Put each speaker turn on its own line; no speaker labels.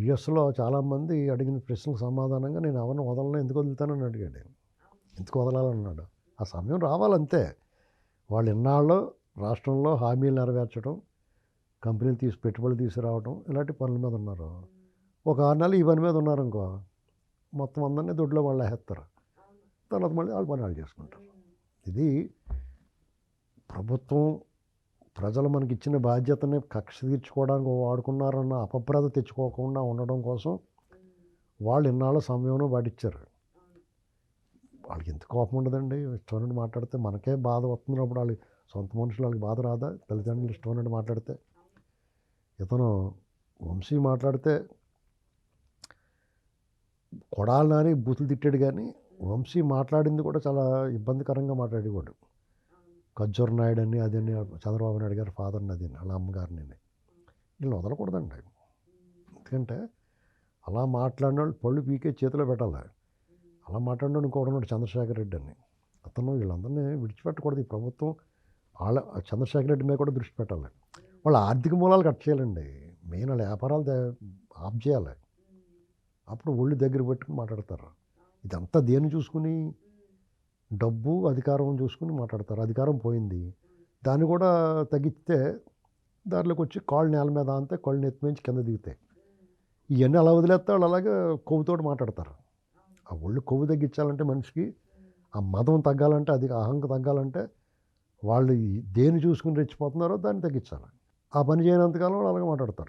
యుఎస్లో చాలామంది అడిగిన ప్రశ్నలకు సమాధానంగా నేను ఎవరిని వదలను ఎందుకు వదులుతానని అడిగాడు. ఎందుకు వదలాలన్నాడు? ఆ సమయం రావాలంతే. వాళ్ళు ఇన్నాళ్ళు రాష్ట్రంలో హామీలు నెరవేర్చడం కంపెనీలు తీసి పెట్టుబడులు తీసుకురావడం ఇలాంటి పనుల మీద ఉన్నారు. ఒక ఆరు నెలలు ఈ పని మీద ఉన్నారు ఇంకో మొత్తం అందరినీ దొడ్లో వాళ్ళు వేస్తారు. తర్వాత మళ్ళీ వాళ్ళ పని వాళ్ళు చేసుకుంటారు. ఇది ప్రభుత్వం ప్రజలు మనకి ఇచ్చిన బాధ్యతని కక్ష తీర్చుకోవడానికి వాడుకున్నారన్న అపప్రద తెచ్చుకోకుండా ఉండడం కోసం వాళ్ళు ఇన్నాళ్ళ సమయంలో పాటించారు వాళ్ళకి ఎంత కోపం ఉండదండి? ఇష్టమైనట్టు మాట్లాడితే మనకే బాధ వస్తున్నప్పుడు వాళ్ళు సొంత మనుషులు వాళ్ళకి బాధ రాదా? తల్లిదండ్రులు ఇష్టమైనట్టు మాట్లాడితే? ఇతను వంశీ మాట్లాడితే కొడాలని బూతులు తిట్టాడు కానీ వంశీ మాట్లాడింది కూడా చాలా ఇబ్బందికరంగా మాట్లాడేవాడు. ఖజ్జూర్ నాయుడు అని అదని చంద్రబాబు నాయుడు గారి ఫాదర్ని అది వాళ్ళ అమ్మగారిని వీళ్ళు వదలకూడదండి. ఎందుకంటే అలా మాట్లాడిన వాళ్ళు పళ్ళు పీకే చేతిలో పెట్టాలి. అలా మాట్లాడిన ఇంకోటి చంద్రశేఖర్ రెడ్డి అని. అతను వీళ్ళందరినీ విడిచిపెట్టకూడదు. ఈ ప్రభుత్వం వాళ్ళ చంద్రశేఖర్ రెడ్డి మీద కూడా దృష్టి పెట్టాలి. వాళ్ళ ఆర్థిక మూలాలు కట్ చేయాలండి. మెయిన్ వాళ్ళ వ్యాపారాలు ఆఫ్ చేయాలి. అప్పుడు ఒళ్ళు దగ్గర పెట్టుకుని మాట్లాడతారు. ఇదంతా దేన్ని చూసుకుని డబ్బు అధికారం చూసుకుని మాట్లాడతారు. అధికారం పోయింది. దాన్ని కూడా తగ్గిస్తే దారిలోకి వచ్చి కాళ్ళు నేల మీద అంతే కాళ్ళు నెత్తిమించి కింద దిగుతాయి ఇవన్నీ అలా వదిలేస్తే వాళ్ళు అలాగే కొవ్వుతోటి మాట్లాడతారు. ఆ ఒళ్ళు కొవ్వు తగ్గించాలంటే మనిషికి ఆ మదం తగ్గాలంటే అది అహంక తగ్గాలంటే వాళ్ళు దేని దేన్ని చూసుకుని రెచ్చిపోతున్నారో దాన్ని తగ్గించాలి. ఆ పని చేయనంతకాలం వాళ్ళు అలాగే మాట్లాడతారు.